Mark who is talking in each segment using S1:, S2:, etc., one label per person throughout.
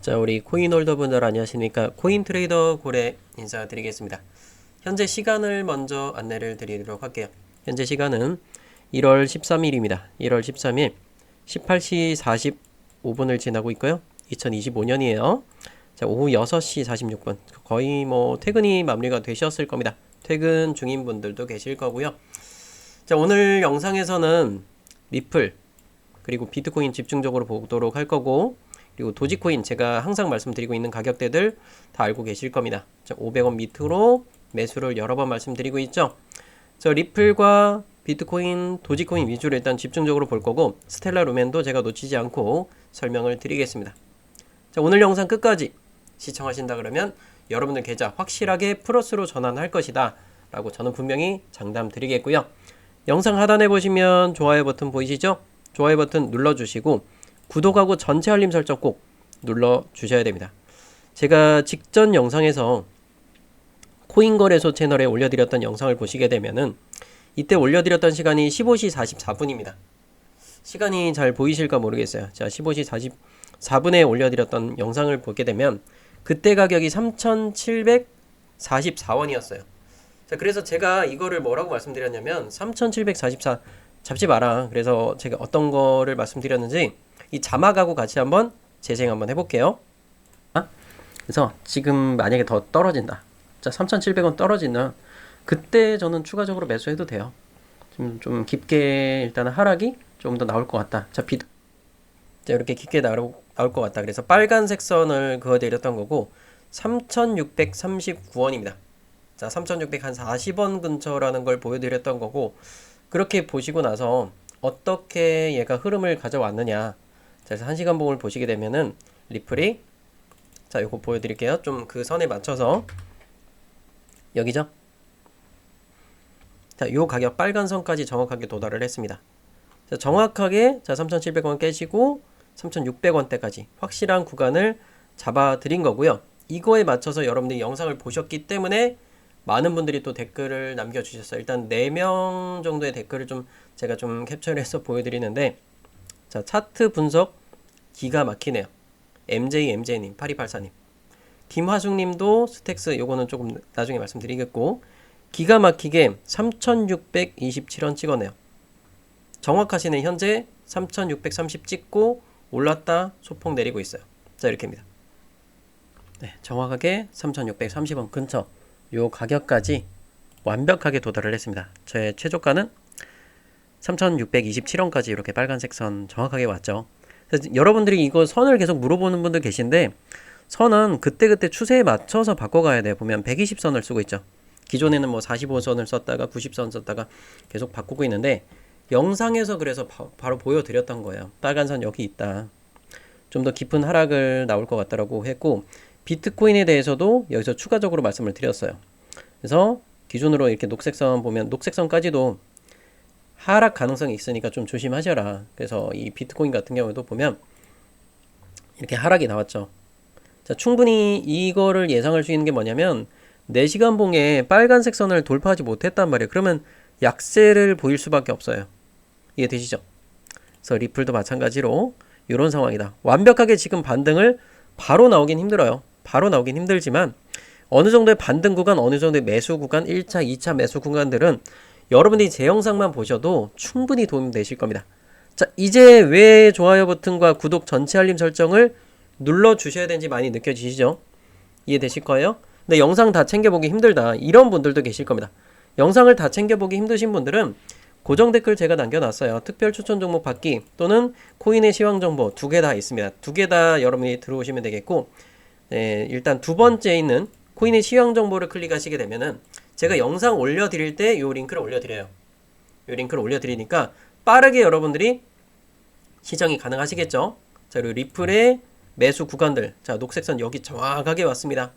S1: 자, 우리 코인 홀더 분들 안녕하십니까? 코인 트레이더 고래 인사드리겠습니다. 현재 시간을 먼저 안내를 드리도록 할게요. 현재 시간은 1월 13일입니다. 1월 13일 18시 45분을 지나고 있고요. 2025년이에요. 자, 오후 6시 46분. 거의 뭐 퇴근이 마무리가 되셨을 겁니다. 퇴근 중인 분들도 계실 거고요. 자, 오늘 영상에서는 리플 그리고 비트코인 집중적으로 보도록 할 거고 그리고 도지코인 제가 항상 말씀드리고 있는 가격대들 다 알고 계실 겁니다. 자, 500원 밑으로 매수를 여러 번 말씀드리고 있죠. 저 리플과 비트코인, 도지코인 위주로 일단 집중적으로 볼 거고 스텔라 루멘도 제가 놓치지 않고 설명을 드리겠습니다. 자, 오늘 영상 끝까지 시청하신다 그러면 여러분들 계좌 확실하게 플러스로 전환할 것이다 라고 저는 분명히 장담 드리겠고요. 영상 하단에 보시면 좋아요 버튼 보이시죠? 좋아요 버튼 눌러주시고 구독하고 전체 알림 설정 꼭 눌러 주셔야 됩니다. 제가 직전 영상에서 코인 거래소 채널에 올려드렸던 영상을 보시게 되면은 이때 올려드렸던 시간이 15시 44분입니다. 시간이 잘 보이실까 모르겠어요. 자, 15시 44분에 올려드렸던 영상을 보게 되면 그때 가격이 3,744원이었어요. 자, 그래서 제가 이거를 뭐라고 말씀드렸냐면 3,744 잡지 마라. 그래서 제가 어떤 거를 말씀드렸는지 이 자막하고 같이 한번 재생 한번 해볼게요. 아? 그래서 지금 만약에 더 떨어진다. 자, 3,700원 떨어지는 그때 저는 추가적으로 매수해도 돼요. 좀, 좀 깊게 일단 하락이 좀더 나올 것 같다. 자, 비, 자, 이렇게 깊게 나올, 나올 것 같다. 그래서 빨간색 선을 그어드렸던 거고, 3,639원입니다. 자, 3,600한 40원 근처라는 걸 보여드렸던 거고, 그렇게 보시고 나서 어떻게 얘가 흐름을 가져왔느냐. 자, 그래서 1시간 봉을 보시게 되면은 리플이 자, 요거 보여 드릴게요. 좀 그 선에 맞춰서 여기죠? 자, 요 가격 빨간 선까지 정확하게 도달을 했습니다. 자, 정확하게 자, 3,700원 깨지고 3,600원대까지 확실한 구간을 잡아 드린 거고요. 이거에 맞춰서 여러분들이 영상을 보셨기 때문에 많은 분들이 또 댓글을 남겨주셨어요. 일단 4명 정도의 댓글을 좀 제가 좀 캡처를 해서 보여드리는데 자 차트 분석 기가 막히네요. MJ MJ님 8284님 김화숙님도 스택스 요거는 조금 나중에 말씀드리겠고 기가 막히게 3627원 찍어내요. 정확하시는 현재 3630 찍고 올랐다 소폭 내리고 있어요. 자 이렇게입니다. 네, 정확하게 3630원 근처 요 가격까지 완벽하게 도달을 했습니다. 제 최저가는 3627원까지 이렇게 빨간색 선 정확하게 왔죠. 여러분들이 이거 선을 계속 물어보는 분들 계신데 선은 그때그때 추세에 맞춰서 바꿔가야 돼요. 보면 120선을 쓰고 있죠. 기존에는 뭐 45선을 썼다가 90선 썼다가 계속 바꾸고 있는데 영상에서 그래서 바, 로 보여드렸던 거예요. 빨간 선 여기 있다. 좀 더 깊은 하락을 나올 것 같다라고 했고 비트코인에 대해서도 여기서 추가적으로 말씀을 드렸어요. 그래서 기존으로 이렇게 녹색선 보면 녹색선까지도 하락 가능성이 있으니까 좀 조심하셔라. 그래서 이 비트코인 같은 경우도 보면 이렇게 하락이 나왔죠. 자, 충분히 이거를 예상할 수 있는 게 뭐냐면 4시간 봉에 빨간색 선을 돌파하지 못했단 말이에요. 그러면 약세를 보일 수밖에 없어요. 이해되시죠? 그래서 리플도 마찬가지로 이런 상황이다. 완벽하게 지금 반등을 바로 나오긴 힘들어요. 바로 나오긴 힘들지만 어느 정도의 반등 구간, 어느 정도의 매수 구간, 1차, 2차 매수 구간들은 여러분들이 제 영상만 보셔도 충분히 도움 되실 겁니다. 자, 이제 왜 좋아요 버튼과 구독 전체 알림 설정을 눌러 주셔야 되는지 많이 느껴지시죠? 이해되실 거예요? 근데 영상 다 챙겨보기 힘들다. 이런 분들도 계실 겁니다. 영상을 다 챙겨보기 힘드신 분들은 고정 댓글 제가 남겨놨어요. 특별 추천 종목 받기 또는 코인의 시황 정보 두 개 다 있습니다. 두 개 다 여러분이 들어오시면 되겠고 네, 일단 두 번째 있는 코인의 시황 정보를 클릭하시게 되면은 제가 영상 올려드릴 때 이 링크를 올려드려요. 이 링크를 올려드리니까 빠르게 여러분들이 시정이 가능하시겠죠? 자, 그리고 리플의 매수 구간들. 자, 녹색선 여기 정확하게 왔습니다.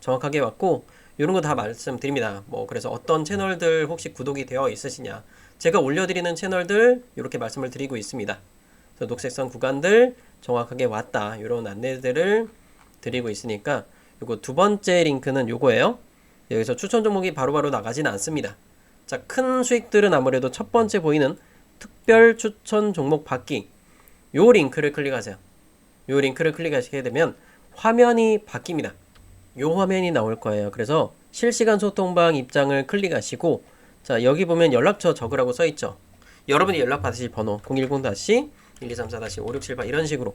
S1: 정확하게 왔고, 이런 거 다 말씀드립니다. 뭐, 그래서 어떤 채널들 혹시 구독이 되어 있으시냐. 제가 올려드리는 채널들, 이렇게 말씀을 드리고 있습니다. 녹색선 구간들 정확하게 왔다. 이런 안내들을 드리고 있으니까 요거 두 번째 링크는 요거예요. 여기서 추천 종목이 바로바로 바로 나가진 않습니다. 자, 큰 수익들은 아무래도 첫 번째 보이는 특별 추천 종목 받기 요 링크를 클릭하세요. 요 링크를 클릭하시게 되면 화면이 바뀝니다. 요 화면이 나올 거예요. 그래서 실시간 소통방 입장을 클릭하시고 자 여기 보면 연락처 적으라고 써 있죠. 여러분이 연락 받으실 번호 010-1234-5678 이런 식으로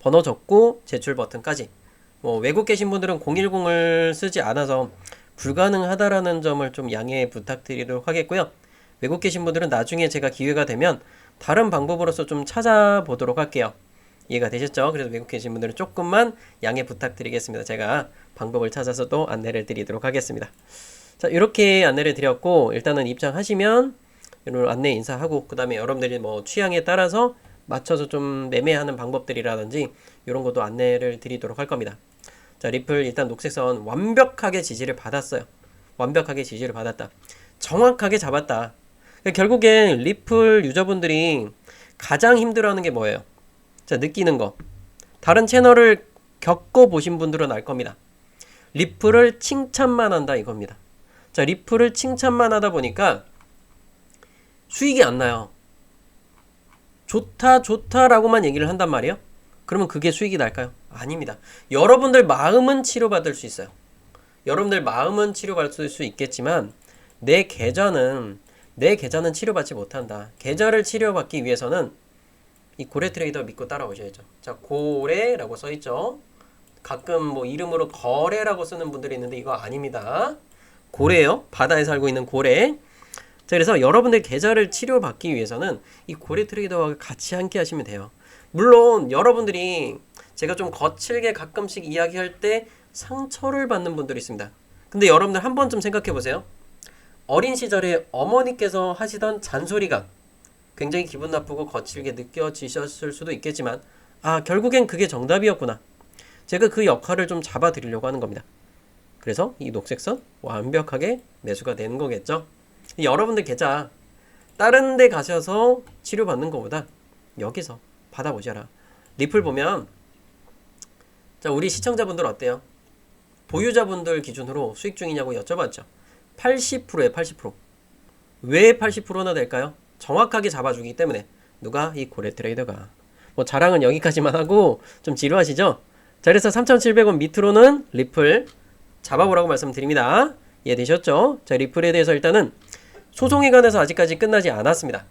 S1: 번호 적고 제출 버튼까지 뭐 외국 계신 분들은 010을 쓰지 않아서 불가능하다라는 점을 좀 양해 부탁드리도록 하겠고요. 외국 계신 분들은 나중에 제가 기회가 되면 다른 방법으로서 좀 찾아보도록 할게요. 이해가 되셨죠? 그래서 외국 계신 분들은 조금만 양해 부탁드리겠습니다. 제가 방법을 찾아서 또 안내를 드리도록 하겠습니다. 자, 이렇게 안내를 드렸고 일단은 입장하시면 이런 안내 인사하고 그 다음에 여러분들이 뭐 취향에 따라서 맞춰서 좀 매매하는 방법들이라든지 이런 것도 안내를 드리도록 할 겁니다. 자, 리플 일단 녹색선 완벽하게 지지를 받았어요. 완벽하게 지지를 받았다. 정확하게 잡았다. 결국엔 리플 유저분들이 가장 힘들어하는 게 뭐예요? 자, 느끼는 거. 다른 채널을 겪어보신 분들은 알 겁니다. 리플을 칭찬만 한다 이겁니다. 자, 리플을 칭찬만 하다 보니까 수익이 안 나요. 좋다, 좋다라고만 얘기를 한단 말이에요. 그러면 그게 수익이 날까요? 아닙니다. 여러분들 마음은 치료받을 수 있어요. 여러분들 마음은 치료받을 수 있겠지만 내 계좌는 내 계좌는 치료받지 못한다. 계좌를 치료받기 위해서는 이 고래 트레이더 믿고 따라오셔야죠. 자, 고래라고 써 있죠. 가끔 뭐 이름으로 거래라고 쓰는 분들이 있는데 이거 아닙니다. 고래요. 바다에 살고 있는 고래. 자, 그래서 여러분들 계좌를 치료받기 위해서는 이 고래 트레이더와 같이 함께 하시면 돼요. 물론 여러분들이 제가 좀 거칠게 가끔씩 이야기할 때 상처를 받는 분들이 있습니다. 근데 여러분들 한 번쯤 생각해 보세요. 어린 시절에 어머니께서 하시던 잔소리가 굉장히 기분 나쁘고 거칠게 느껴지셨을 수도 있겠지만 아 결국엔 그게 정답이었구나. 제가 그 역할을 좀 잡아드리려고 하는 겁니다. 그래서 이 녹색선 완벽하게 매수가 되는 거겠죠. 여러분들 계좌 다른 데 가셔서 치료받는 것보다 여기서 받아보셔라. 리플 보면 자 우리 시청자분들 어때요? 보유자분들 기준으로 수익 중이냐고 여쭤봤죠. 80%에 80%. 왜 80%나 될까요? 정확하게 잡아주기 때문에 누가 이 고래 트레이더가 뭐 자랑은 여기까지만 하고 좀 지루하시죠? 자 그래서 3,700원 밑으로는 리플 잡아보라고 말씀드립니다. 이해되셨죠? 자 리플에 대해서 일단은 소송에 관해서 아직까지 끝나지 않았습니다.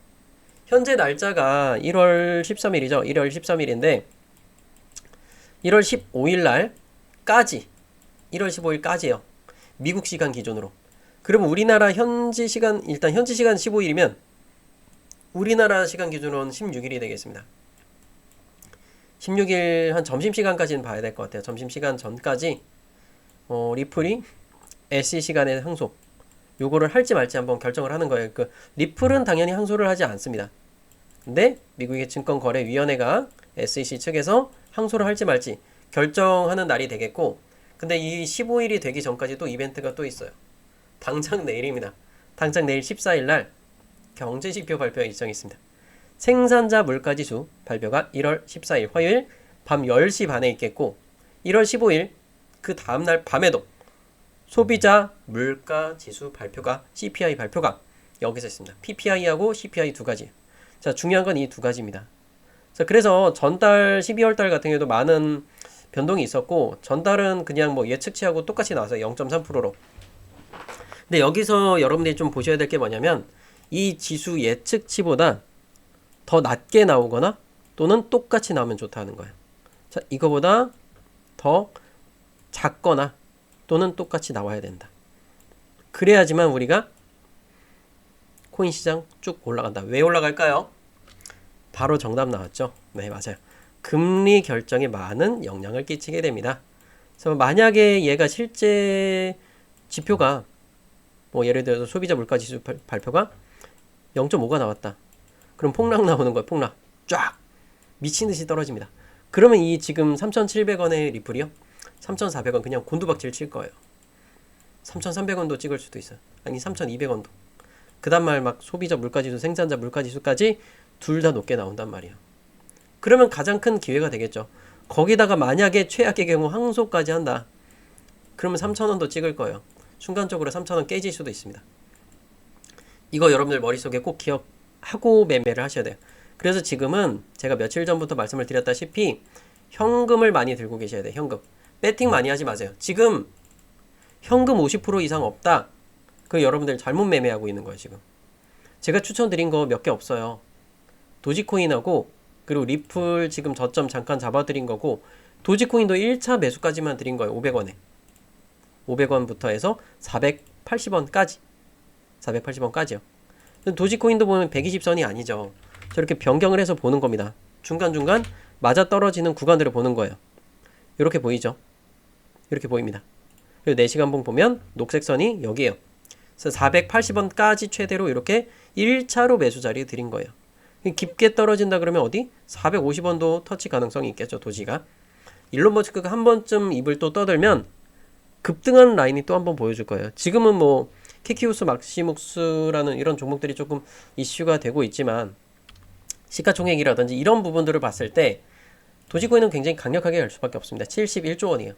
S1: 현재 날짜가 1월 13일이죠. 1월 13일인데 1월 15일 날까지 1월 15일까지요. 미국 시간 기준으로. 그러면 우리나라 현지 시간 일단 현지 시간 15일이면 우리나라 시간 기준으로는 16일이 되겠습니다. 16일 한 점심 시간까지는 봐야 될 것 같아요. 점심 시간 전까지 어, 리플이 SE 시간에 항소 요거를 할지 말지 한번 결정을 하는 거예요. 그 리플은 당연히 항소를 하지 않습니다. 근데 미국의 증권거래위원회가 SEC 측에서 항소를 할지 말지 결정하는 날이 되겠고 근데 이 15일이 되기 전까지 또 이벤트가 또 있어요. 당장 내일입니다. 당장 내일 14일 날 경제지표 발표 일정이 있습니다. 생산자 물가지수 발표가 1월 14일 화요일 밤 10시 반에 있겠고 1월 15일 그 다음날 밤에도 소비자 물가 지수 발표가 CPI 발표가 여기서 있습니다. PPI하고 CPI 두 가지. 자, 중요한 건 이 두 가지입니다. 자, 그래서 전달 12월 달 같은 경우도 많은 변동이 있었고 전달은 그냥 뭐 예측치하고 똑같이 나와서 0.3%로. 근데 여기서 여러분들이 좀 보셔야 될 게 뭐냐면 이 지수 예측치보다 더 낮게 나오거나 또는 똑같이 나오면 좋다는 거예요. 자, 이거보다 더 작거나 또는 똑같이 나와야 된다. 그래야지만 우리가 코인 시장 쭉 올라간다. 왜 올라갈까요? 바로 정답 나왔죠. 네, 맞아요. 금리 결정에 많은 영향을 끼치게 됩니다. 그래서 만약에 얘가 실제 지표가 뭐 예를 들어서 소비자 물가 지수 발표가 0.5가 나왔다. 그럼 폭락 나오는 거예요. 폭락. 쫙 미친 듯이 떨어집니다. 그러면 이 지금 3,700원의 리플이요. 3,400원 그냥 곤두박질 칠 거예요. 3,300원도 찍을 수도 있어요. 아니 3,200원도. 그 다음 말 막 소비자 물가지수, 생산자 물가지수까지 둘 다 높게 나온단 말이에요. 그러면 가장 큰 기회가 되겠죠. 거기다가 만약에 최악의 경우 항소까지 한다. 그러면 3,000원도 찍을 거예요. 순간적으로 3,000원 깨질 수도 있습니다. 이거 여러분들 머릿속에 꼭 기억하고 매매를 하셔야 돼요. 그래서 지금은 제가 며칠 전부터 말씀을 드렸다시피 현금을 많이 들고 계셔야 돼요. 현금. 배팅 많이 하지 마세요. 지금 현금 50% 이상 없다. 그 여러분들 잘못 매매하고 있는 거예요, 지금. 제가 추천드린 거 몇 개 없어요. 도지코인하고 그리고 리플 지금 저점 잠깐 잡아드린 거고 도지코인도 1차 매수까지만 드린 거예요. 500원에. 500원부터 해서 480원까지. 480원까지요. 도지코인도 보면 120선이 아니죠. 저렇게 변경을 해서 보는 겁니다. 중간중간 맞아 떨어지는 구간들을 보는 거예요. 이렇게 보이죠? 이렇게 보입니다. 그리고 4시간봉 보면 녹색 선이 여기에요. 그래서 480원까지 최대로 이렇게 1차로 매수 자리에 드린 거예요. 깊게 떨어진다 그러면 어디? 450원도 터치 가능성이 있겠죠, 도지가. 일론 머스크가 한 번쯤 입을 또 떠들면 급등한 라인이 또 한 번 보여줄 거예요. 지금은 뭐 키키우스, 막시묵스라는 이런 종목들이 조금 이슈가 되고 있지만 시가총액이라든지 이런 부분들을 봤을 때 도지코인은 굉장히 강력하게 갈 수밖에 없습니다. 71조 원이에요.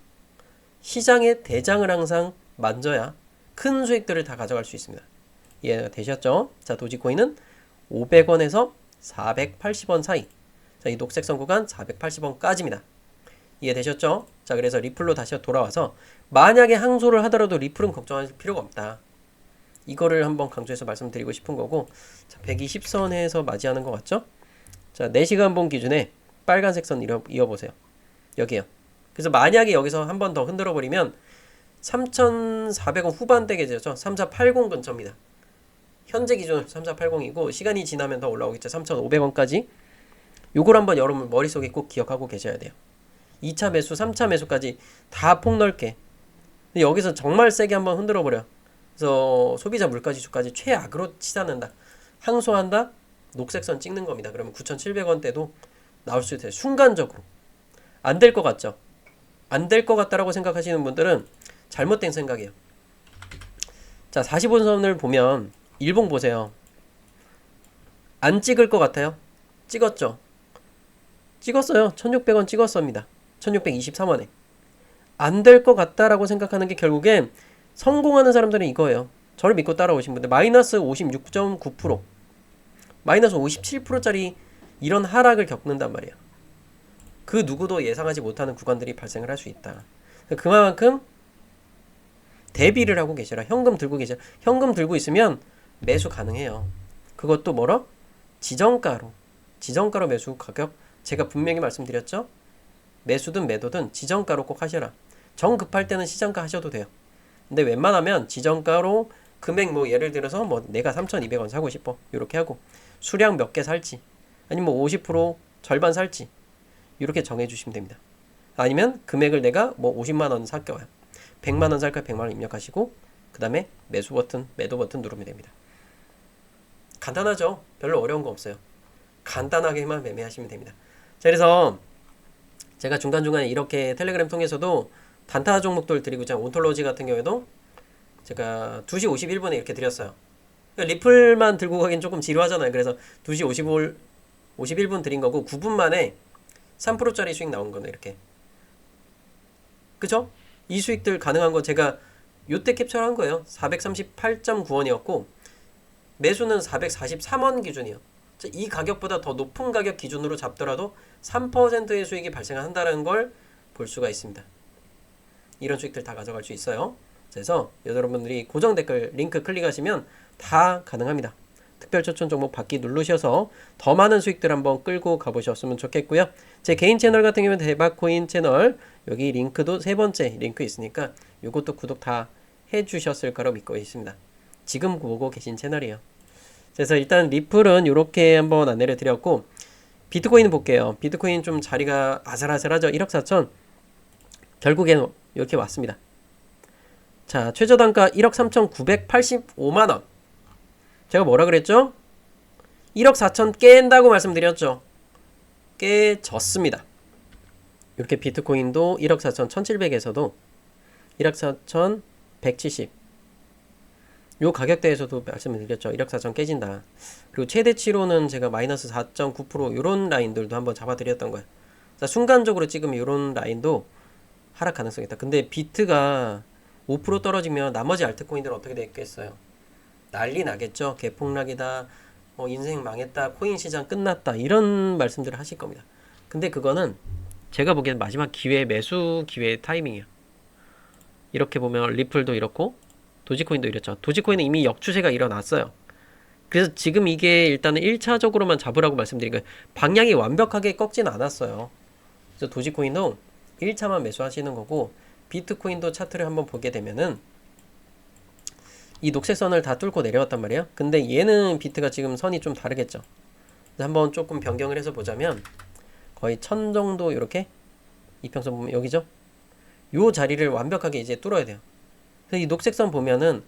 S1: 시장의 대장을 항상 만져야 큰 수익들을 다 가져갈 수 있습니다. 이해가 되셨죠? 자, 도지코인은 500원에서 480원 사이. 자, 이 녹색 선 구간 480원까지입니다. 이해되셨죠? 자, 그래서 리플로 다시 돌아와서 만약에 항소를 하더라도 리플은 걱정할 필요가 없다. 이거를 한번 강조해서 말씀드리고 싶은 거고 자, 120선에서 맞이하는 것 같죠? 자, 4시간 본 기준에 빨간색 선 이어, 이어보세요. 여기요. 그래서 만약에 여기서 한 번 더 흔들어 버리면 3,400원 후반대 계제죠. 3480 근처입니다. 현재 기준 3480이고 시간이 지나면 더 올라오겠죠. 3,500원까지. 요걸 한번 여러분 머릿속에 꼭 기억하고 계셔야 돼요. 2차 매수, 3차 매수까지 다 폭넓게. 근데 여기서 정말 세게 한번 흔들어 버려. 그래서 소비자 물가 지수까지 최악으로 치닫는다. 항소한다. 녹색선 찍는 겁니다. 그러면 9,700원대도 나올 수 있어요. 순간적으로. 안 될 것 같죠? 안 될 것 같다라고 생각하시는 분들은 잘못된 생각이에요. 자, 45선을 보면 일봉 보세요. 안 찍을 것 같아요? 찍었죠? 찍었어요. 1600원 찍었습니다. 1623원에. 안 될 것 같다라고 생각하는 게 결국엔 성공하는 사람들은 이거예요. 저를 믿고 따라오신 분들 마이너스 56.9% 마이너스 57%짜리 이런 하락을 겪는단 말이에요. 그 누구도 예상하지 못하는 구간들이 발생을 할 수 있다. 그만큼 대비를 하고 계시라. 현금 들고 계시라. 현금 들고 있으면 매수 가능해요. 그것도 뭐로? 지정가로. 지정가로 매수 가격 제가 분명히 말씀드렸죠? 매수든 매도든 지정가로 꼭 하셔라. 정 급할 때는 시장가 하셔도 돼요. 근데 웬만하면 지정가로 금액 뭐 예를 들어서 뭐 내가 3,200원 사고 싶어. 이렇게 하고 수량 몇 개 살지. 아니면 뭐50% 절반 살지. 이렇게 정해 주시면 됩니다. 아니면 금액을 내가 뭐 50만 원 살게요. 100만 원 살까 100만 원 입력하시고 그 다음에 매수 버튼, 매도 버튼 누르면 됩니다. 간단하죠? 별로 어려운 거 없어요. 간단하게만 매매하시면 됩니다. 자, 그래서 제가 중간중간에 이렇게 텔레그램 통해서도 단타 종목들 드리고 있잖아요. 온톨로지 같은 경우에도 제가 2시 51분에 이렇게 드렸어요. 리플만 들고 가긴 조금 지루하잖아요. 그래서 2시 55, 51분 드린 거고 9분 만에 3%짜리 수익 나온 거네 이렇게. 그죠? 이 수익들 가능한 거 제가 요때 캡처한 거예요. 438.9원이었고 매수는 443원 기준이에요. 이 가격보다 더 높은 가격 기준으로 잡더라도 3%의 수익이 발생한다는 걸 볼 수가 있습니다. 이런 수익들 다 가져갈 수 있어요. 그래서 여러분들이 고정 댓글 링크 클릭하시면 다 가능합니다. 특별 추천 종목 받기 누르셔서 더 많은 수익들 한번 끌고 가보셨으면 좋겠고요. 제 개인 채널 같은 경우는 대박코인 채널 여기 링크도 세 번째 링크 있으니까 이것도 구독 다 해주셨을 거로 믿고 있습니다. 지금 보고 계신 채널이에요. 그래서 일단 리플은 이렇게 한번 안내를 드렸고 비트코인 볼게요. 비트코인 좀 자리가 아슬아슬하죠. 1억 4천 결국엔 이렇게 왔습니다. 자 최저 단가 1억 3,985만 원. 제가 뭐라 그랬죠? 1억 4천 깬다고 말씀드렸죠. 깨졌습니다. 이렇게 비트코인도 1억 4천 1700에서도 1억 4천 170. 요 가격대에서도 말씀을 드렸죠. 1억 4천 깨진다. 그리고 최대치로는 제가 마이너스 4.9% 요런 라인들도 한번 잡아드렸던 거예요. 자, 순간적으로 찍으면 요런 라인도 하락 가능성이 있다. 근데 비트가 5% 떨어지면 나머지 알트코인들은 어떻게 됐겠어요? 난리 나겠죠. 개폭락이다. 어, 인생 망했다. 코인 시장 끝났다. 이런 말씀들을 하실 겁니다. 근데 그거는 제가 보기엔 마지막 기회 매수 기회 타이밍이야. 이렇게 보면 리플도 이렇고 도지코인도 이랬죠. 도지코인은 이미 역추세가 일어났어요. 그래서 지금 이게 일단은 1차적으로만 잡으라고 말씀드린 거예요. 방향이 완벽하게 꺾진 않았어요. 그래서 도지코인도 1차만 매수하시는 거고 비트코인도 차트를 한번 보게 되면은 이 녹색 선을 다 뚫고 내려왔단 말이에요. 근데 얘는 비트가 지금 선이 좀 다르겠죠. 한번 조금 변경을 해서 보자면 거의 천 정도 이렇게 이평선 보면 여기죠. 요 자리를 완벽하게 이제 뚫어야 돼요. 그래서 이 녹색 선 보면은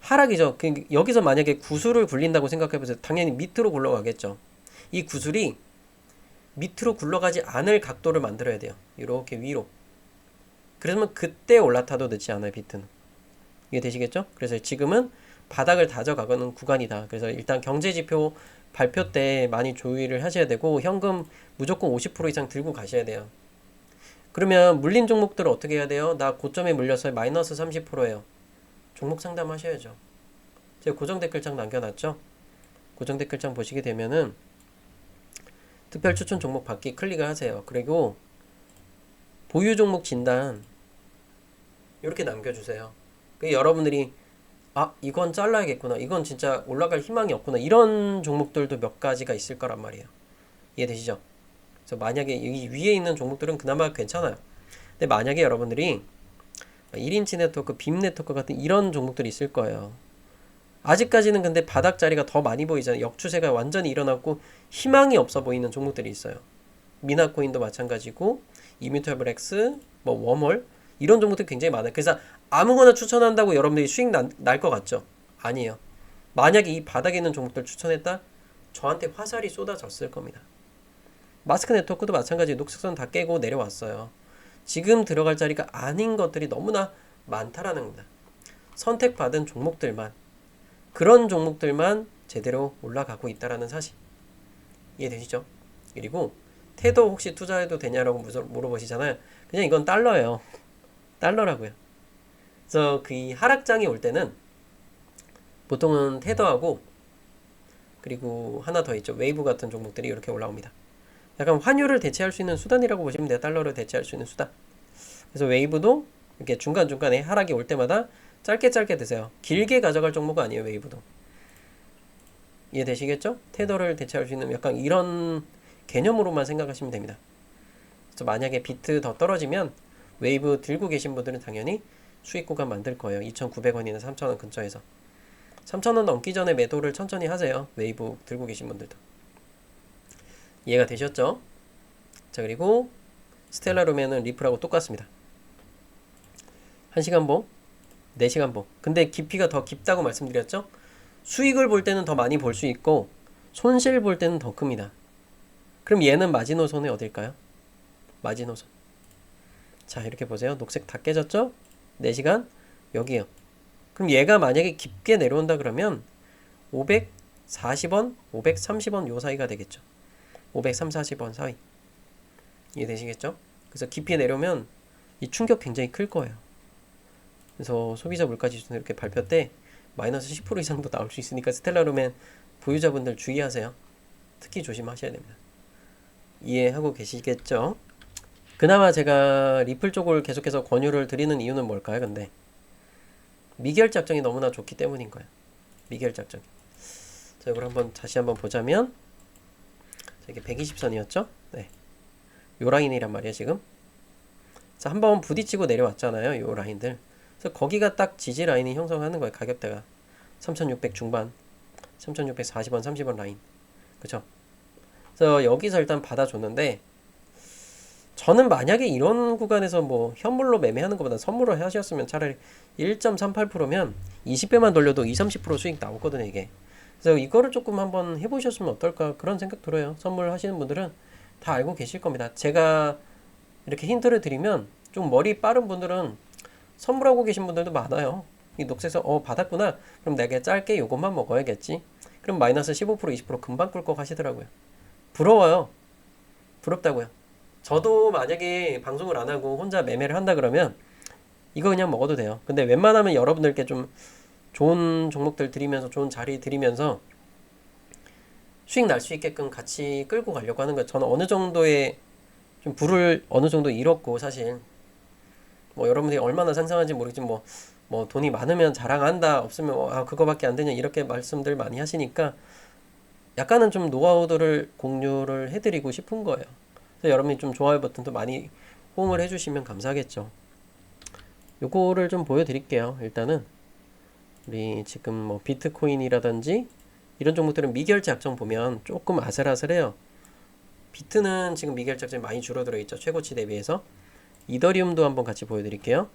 S1: 하락이죠. 그 여기서 만약에 구슬을 굴린다고 생각해 보세요. 당연히 밑으로 굴러가겠죠. 이 구슬이 밑으로 굴러가지 않을 각도를 만들어야 돼요. 이렇게 위로. 그러면 그때 올라타도 늦지 않아요, 비트는. 이게 되시겠죠? 그래서 지금은 바닥을 다져가는 구간이다. 그래서 일단 경제지표 발표 때 많이 조의를 하셔야 되고 현금 무조건 50% 이상 들고 가셔야 돼요. 그러면 물린 종목들을 어떻게 해야 돼요? 나 고점에 물려서 마이너스 30%예요. 종목 상담하셔야죠. 제가 고정 댓글창 남겨놨죠? 고정 댓글창 보시게 되면은 특별 추천 종목 받기 클릭을 하세요. 그리고 보유 종목 진단 이렇게 남겨주세요. 그 여러분들이 아 이건 잘라야겠구나. 이건 진짜 올라갈 희망이 없구나. 이런 종목들도 몇 가지가 있을 거란 말이에요. 이해되시죠? 그래서 만약에 여기 위에 있는 종목들은 그나마 괜찮아요. 근데 만약에 여러분들이 1인치 네트워크, 빔 네트워크 같은 이런 종목들이 있을 거예요. 아직까지는 근데 바닥 자리가 더 많이 보이잖아요. 역추세가 완전히 일어났고 희망이 없어 보이는 종목들이 있어요. 미나코인도 마찬가지고 이뮤터블 X, 뭐 웜홀 이런 종목들이 굉장히 많아요. 그래서 아무거나 추천한다고 여러분들이 수익 날 것 같죠? 아니에요. 만약에 이 바닥에 있는 종목들 추천했다? 저한테 화살이 쏟아졌을 겁니다. 마스크 네트워크도 마찬가지 녹색선 다 깨고 내려왔어요. 지금 들어갈 자리가 아닌 것들이 너무나 많다라는 겁니다. 선택받은 종목들만 그런 종목들만 제대로 올라가고 있다라는 사실 이해되시죠? 그리고 태도 혹시 투자해도 되냐라고 물어보시잖아요. 그냥 이건 달러예요. 달러라고요. 그래서 그 하락장이 올 때는 보통은 테더하고 그리고 하나 더 있죠. 웨이브 같은 종목들이 이렇게 올라옵니다. 약간 환율을 대체할 수 있는 수단이라고 보시면 돼요. 달러를 대체할 수 있는 수단. 그래서 웨이브도 이렇게 중간중간에 하락이 올 때마다 짧게 짧게 드세요. 길게 가져갈 종목은 아니에요. 웨이브도. 이해되시겠죠? 테더를 대체할 수 있는 약간 이런 개념으로만 생각하시면 됩니다. 그래서 만약에 비트 더 떨어지면 웨이브 들고 계신 분들은 당연히 수익 구간 만들 거예요. 2,900원이나 3,000원 근처에서. 3,000원 넘기 전에 매도를 천천히 하세요. 웨이브 들고 계신 분들도. 이해가 되셨죠? 자, 그리고 스텔라 루멘은 리플하고 똑같습니다. 1시간 봉, 4시간 봉. 근데 깊이가 더 깊다고 말씀드렸죠? 수익을 볼 때는 더 많이 볼 수 있고 손실 볼 때는 더 큽니다. 그럼 얘는 마지노선이 어딜까요? 마지노선. 자, 이렇게 보세요. 녹색 다 깨졌죠? 4시간 여기요. 그럼 얘가 만약에 깊게 내려온다 그러면 540원, 530원 요 사이가 되겠죠. 530, 40원 사이. 이해되시겠죠? 그래서 깊이 내려오면 이 충격 굉장히 클 거예요. 그래서 소비자 물가 지수는 이렇게 발표 때 마이너스 10% 이상도 나올 수 있으니까 스텔라룸엔 보유자분들 주의하세요. 특히 조심하셔야 됩니다. 이해하고 계시겠죠? 그나마 제가 리플 쪽을 계속해서 권유를 드리는 이유는 뭘까요? 근데 미결 작정이 너무나 좋기 때문인 거예요. 미결 작정. 자, 이걸 한번 다시 한번 보자면 이게 120선이었죠? 네. 요 라인이란 말이에요, 지금. 자, 한번 부딪히고 내려왔잖아요. 요 라인들. 그래서 거기가 딱 지지 라인이 형성하는 거예요. 가격대가 3,600 중반, 3,640원, 30원 라인. 그죠? 그래서 여기서 일단 받아줬는데 저는 만약에 이런 구간에서 뭐 현물로 매매하는 것보다 선물로 하셨으면 차라리 1.38%면 20배만 돌려도 2, 30% 수익 나오거든요, 이게. 그래서 이거를 조금 한번 해보셨으면 어떨까 그런 생각 들어요. 선물 하시는 분들은 다 알고 계실 겁니다. 제가 이렇게 힌트를 드리면 좀 머리 빠른 분들은 선물하고 계신 분들도 많아요. 이 녹색서 어 받았구나. 그럼 내가 짧게 요것만 먹어야겠지. 그럼 마이너스 15% 20% 금방 꿀꺽 하시더라고요. 부러워요. 부럽다고요. 저도 만약에 방송을 안 하고 혼자 매매를 한다 그러면 이거 그냥 먹어도 돼요. 근데 웬만하면 여러분들께 좀 좋은 종목들 드리면서 좋은 자리 드리면서 수익 날 수 있게끔 같이 끌고 가려고 하는 거예요. 저는 어느 정도의 좀 불을 어느 정도 잃었고 사실 뭐 여러분들이 얼마나 상상하는지 모르겠지만 뭐, 뭐 돈이 많으면 자랑한다 없으면 뭐, 아 그거밖에 안 되냐 이렇게 말씀들 많이 하시니까 약간은 좀 노하우들을 공유를 해드리고 싶은 거예요. 여러분이 좀 좋아요 버튼도 많이 호응을 해주시면 감사하겠죠. 요거를 좀 보여드릴게요. 일단은 우리 지금 뭐 비트코인이라든지 이런 종목들은 미결제 약정 보면 조금 아슬아슬해요. 비트는 지금 미결제 약정이 많이 줄어들어 있죠. 최고치 대비해서. 이더리움도 한번 같이 보여드릴게요.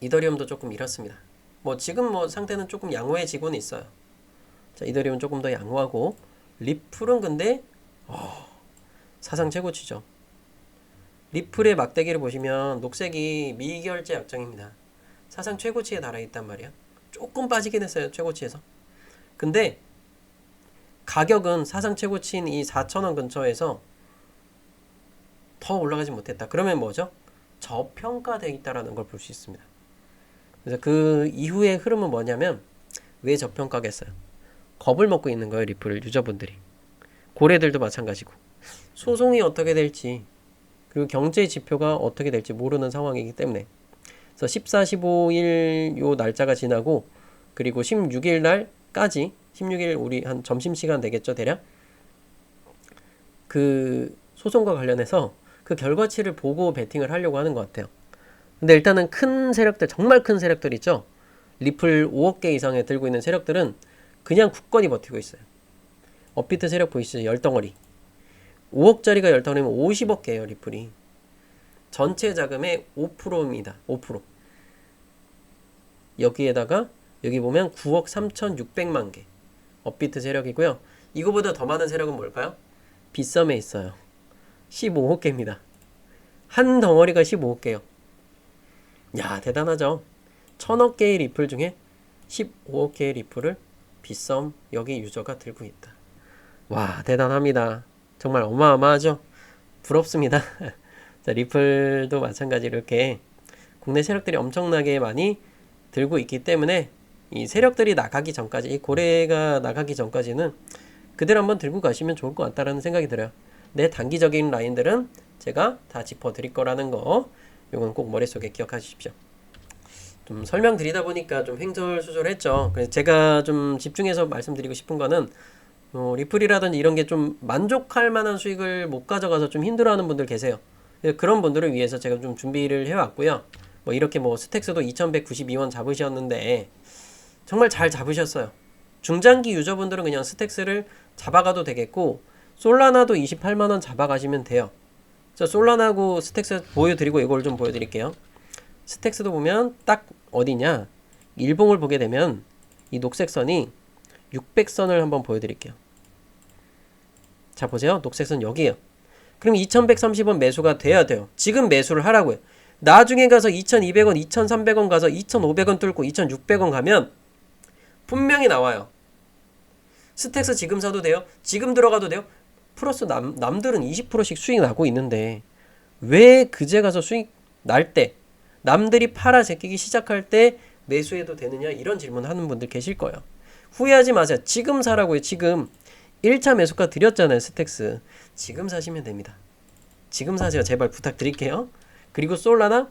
S1: 이더리움도 조금 이렇습니다. 뭐 지금 뭐 상태는 조금 양호해지고는 있어요. 자, 이더리움 조금 더 양호하고 리플은 근데 어, 사상 최고치죠. 리플의 막대기를 보시면 녹색이 미결제 약정입니다. 사상 최고치에 달아 있단 말이야. 조금 빠지긴 했어요. 최고치에서. 근데 가격은 사상 최고치인 이 4,000원 근처에서 더 올라가지 못했다. 그러면 뭐죠? 저평가되어 있다라는 걸 볼 수 있습니다. 그래서 그 이후의 흐름은 뭐냐면 왜 저평가겠어요? 겁을 먹고 있는 거예요, 리플 유저분들이. 고래들도 마찬가지고. 소송이 어떻게 될지 그리고 경제 지표가 어떻게 될지 모르는 상황이기 때문에 그래서 14, 15일 요 날짜가 지나고 그리고 16일 날까지 16일 우리 한 점심 시간 되겠죠 대략 그 소송과 관련해서 그 결과치를 보고 베팅을 하려고 하는 것 같아요. 근데 일단은 큰 세력들 정말 큰 세력들 있죠. 리플 5억 개 이상에 들고 있는 세력들은 그냥 굳건히 버티고 있어요. 업비트 세력 보이시죠? 열덩어리. 5억짜리가 열덩어리면 50억 개예요, 리플이. 전체 자금의 5%입니다. 5%. 여기에다가 여기 보면 9억 3,600만 개. 업비트 세력이고요. 이거보다 더 많은 세력은 뭘까요? 빗썸에 있어요. 15억 개입니다. 한 덩어리가 15억 개요. 야, 대단하죠? 천억 개의 리플 중에 15억 개의 리플을 빗썸 여기 유저가 들고 있다. 와, 대단합니다. 정말 어마어마하죠? 부럽습니다. 자, 리플도 마찬가지로 이렇게 국내 세력들이 엄청나게 많이 들고 있기 때문에 이 세력들이 나가기 전까지, 이 고래가 나가기 전까지는 그대로 한번 들고 가시면 좋을 것 같다라는 생각이 들어요. 내 단기적인 라인들은 제가 다 짚어 드릴 거라는 거, 이건 꼭 머릿속에 기억하십시오. 좀 설명드리다 보니까 좀 횡설수설했죠. 그래서 제가 좀 집중해서 말씀드리고 싶은 거는 어, 리플이라든지 이런 게 좀 만족할 만한 수익을 못 가져가서 좀 힘들어하는 분들 계세요. 그래서 그런 분들을 위해서 제가 좀 준비를 해왔고요. 뭐 이렇게 뭐 스택스도 2192원 잡으셨는데 정말 잘 잡으셨어요. 중장기 유저분들은 그냥 스택스를 잡아가도 되겠고 솔라나도 28만 원 잡아가시면 돼요. 자, 솔라나고 스택스 보여드리고 이걸 좀 보여드릴게요. 스택스도 보면 딱 어디냐 일봉을 보게 되면 이 녹색 선이 600선을 한번 보여드릴게요. 자 보세요. 녹색 선 여기에요. 그럼 2130원 매수가 돼야 돼요. 지금 매수를 하라고요. 나중에 가서 2200원, 2300원 가서 2500원 뚫고 2600원 가면 분명히 나와요. 스택스 지금 사도 돼요? 지금 들어가도 돼요? 플러스 남, 남들은 20%씩 수익 나고 있는데 왜 그제 가서 수익 날 때 남들이 팔아 제끼기 시작할 때 매수해도 되느냐 이런 질문 하는 분들 계실 거예요. 후회하지 마세요. 지금 사라고요. 지금 1차 매수가 드렸잖아요. 스택스. 지금 사시면 됩니다. 지금 사세요. 제발 부탁드릴게요. 그리고 솔라나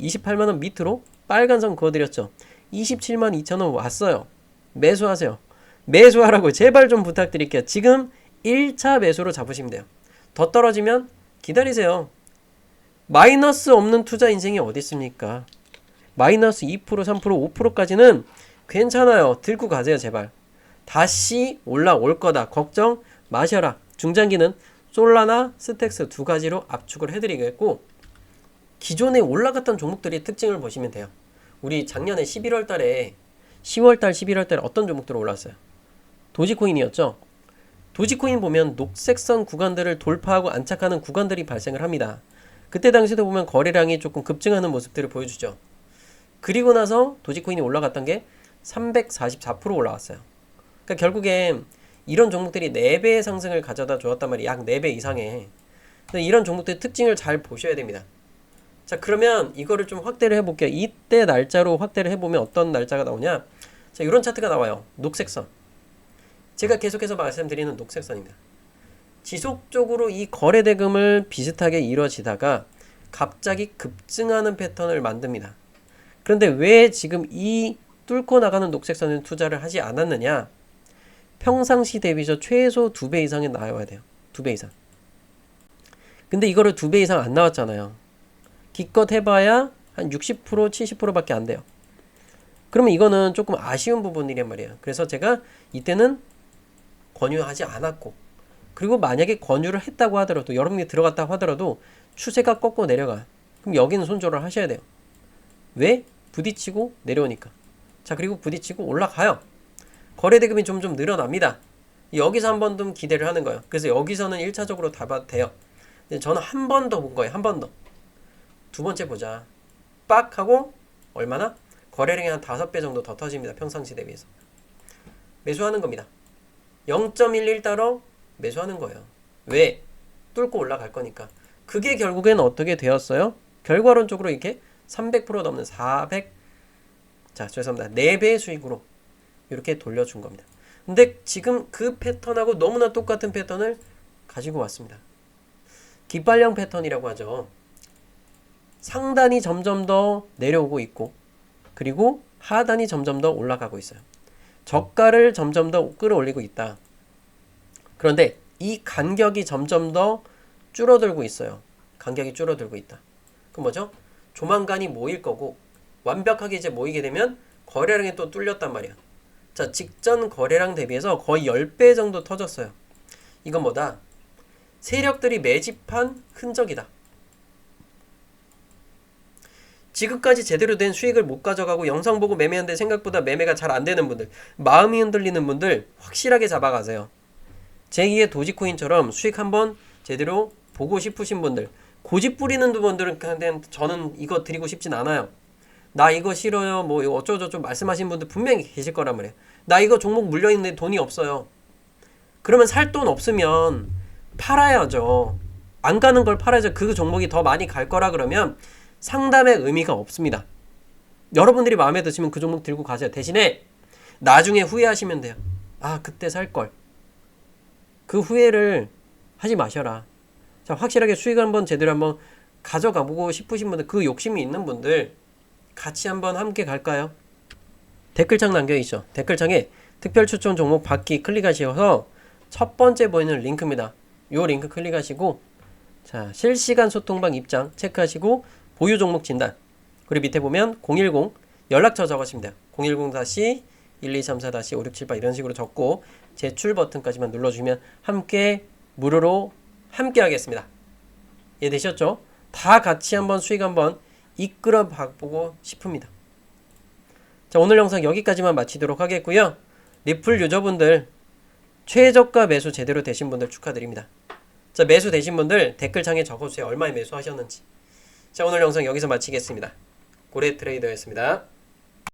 S1: 28만원 밑으로 빨간 선 그어드렸죠. 27만 2천원 왔어요. 매수하세요. 매수하라고 제발 좀 부탁드릴게요. 지금 1차 매수로 잡으시면 돼요. 더 떨어지면 기다리세요. 마이너스 없는 투자 인생이 어디 있습니까? 마이너스 2%, 3%, 5%까지는 괜찮아요. 들고 가세요, 제발. 다시 올라올 거다. 걱정 마셔라. 중장기는 솔라나 스택스 두 가지로 압축을 해드리겠고 기존에 올라갔던 종목들의 특징을 보시면 돼요. 우리 작년에 11월 달에 10월 달, 11월 달에 어떤 종목들 올랐어요? 도지코인이었죠. 도지코인 보면 녹색선 구간들을 돌파하고 안착하는 구간들이 발생을 합니다. 그때 당시도 보면 거래량이 조금 급증하는 모습들을 보여주죠. 그리고 나서 도지코인이 올라갔던 게 344% 올라왔어요. 그러니까 결국엔 이런 종목들이 4배의 상승을 가져다 주었단 말이에요. 약 4배 이상의. 이런 종목들의 특징을 잘 보셔야 됩니다. 자, 그러면 이거를 좀 확대를 해볼게요. 이때 날짜로 확대를 해보면 어떤 날짜가 나오냐? 자, 이런 차트가 나와요. 녹색선. 제가 계속해서 말씀드리는 녹색선입니다. 지속적으로 이 거래 대금을 비슷하게 이루어지다가 갑자기 급증하는 패턴을 만듭니다. 그런데 왜 지금 이 뚫고 나가는 녹색선에 투자를 하지 않았느냐? 평상시 대비죠 최소 두 배 이상이 나와야 돼요. 두 배 이상. 근데 이거를 두 배 이상 안 나왔잖아요. 기껏 해봐야 한 60% 70%밖에 안 돼요. 그러면 이거는 조금 아쉬운 부분이란 말이에요. 그래서 제가 이때는 권유하지 않았고 그리고 만약에 권유를 했다고 하더라도 여러분이 들어갔다고 하더라도 추세가 꺾고 내려가. 그럼 여기는 손절을 하셔야 돼요. 왜? 부딪히고 내려오니까. 자, 그리고 부딪히고 올라가요. 거래 대금이 점점 늘어납니다. 여기서 한번더 기대를 하는 거예요. 그래서 여기서는 1차적으로 다 봐도 돼요. 근데 저는 한 번 더 본 거예요. 한 번 더. 두 번째 보자. 빡 하고 얼마나? 거래량이 한 5배 정도 더 터집니다. 평상시 대비해서. 매수하는 겁니다. 0.11달러 매수하는 거예요. 왜? 뚫고 올라갈 거니까. 그게 결국엔 어떻게 되었어요? 결과론적으로 이렇게 300% 넘는 400 자, 죄송합니다. 4배 수익으로 이렇게 돌려준 겁니다. 근데 지금 그 패턴하고 너무나 똑같은 패턴을 가지고 왔습니다. 깃발령 패턴이라고 하죠. 상단이 점점 더 내려오고 있고 그리고 하단이 점점 더 올라가고 있어요. 저가를 점점 더 끌어올리고 있다. 그런데 이 간격이 점점 더 줄어들고 있어요. 간격이 줄어들고 있다. 그 뭐죠? 조만간이 모일 거고 완벽하게 이제 모이게 되면 거래량이 또 뚫렸단 말이야. 자, 직전 거래량 대비해서 거의 10배 정도 터졌어요. 이건 뭐다? 세력들이 매집한 흔적이다. 지금까지 제대로 된 수익을 못 가져가고 영상 보고 매매하는데 생각보다 매매가 잘 안 되는 분들, 마음이 흔들리는 분들 확실하게 잡아가세요. 제2의 도지코인처럼 수익 한번 제대로 보고 싶으신 분들, 고집 부리는 분들은 저는 이거 드리고 싶진 않아요. 나 이거 싫어요. 뭐 이거 어쩌고저쩌고 말씀하신 분들 분명히 계실 거란 말이에요. 나 이거 종목 물려 있는데 돈이 없어요. 그러면 살 돈 없으면 팔아야죠. 안 가는 걸 팔아야죠. 그 종목이 더 많이 갈 거라 그러면 상담의 의미가 없습니다. 여러분들이 마음에 드시면 그 종목 들고 가세요. 대신에 나중에 후회하시면 돼요. 아, 그때 살 걸. 그 후회를 하지 마셔라. 자, 확실하게 수익 한번 제대로 한번 가져가 보고 싶으신 분들, 그 욕심이 있는 분들 같이 한번 함께 갈까요? 댓글창 남겨 있죠. 댓글창에 특별 추천 종목 받기 클릭하셔서 첫 번째 보이는 링크입니다. 요 링크 클릭하시고 자, 실시간 소통방 입장 체크하시고 보유 종목 진단. 그리고 밑에 보면 010 연락처 적으시면 돼요. 010 다시 1234 다시 5678 이런 식으로 적고 제출 버튼까지만 눌러주시면 함께 무료로 함께 하겠습니다. 이해되셨죠? 다 같이 한번 수익 한번 이끌어 보고 싶습니다. 자, 오늘 영상 여기까지만 마치도록 하겠고요. 리플 유저분들 최저가 매수 제대로 되신 분들 축하드립니다. 자, 매수 되신 분들 댓글창에 적어주세요. 얼마에 매수하셨는지. 자, 오늘 영상 여기서 마치겠습니다. 고래 트레이더였습니다.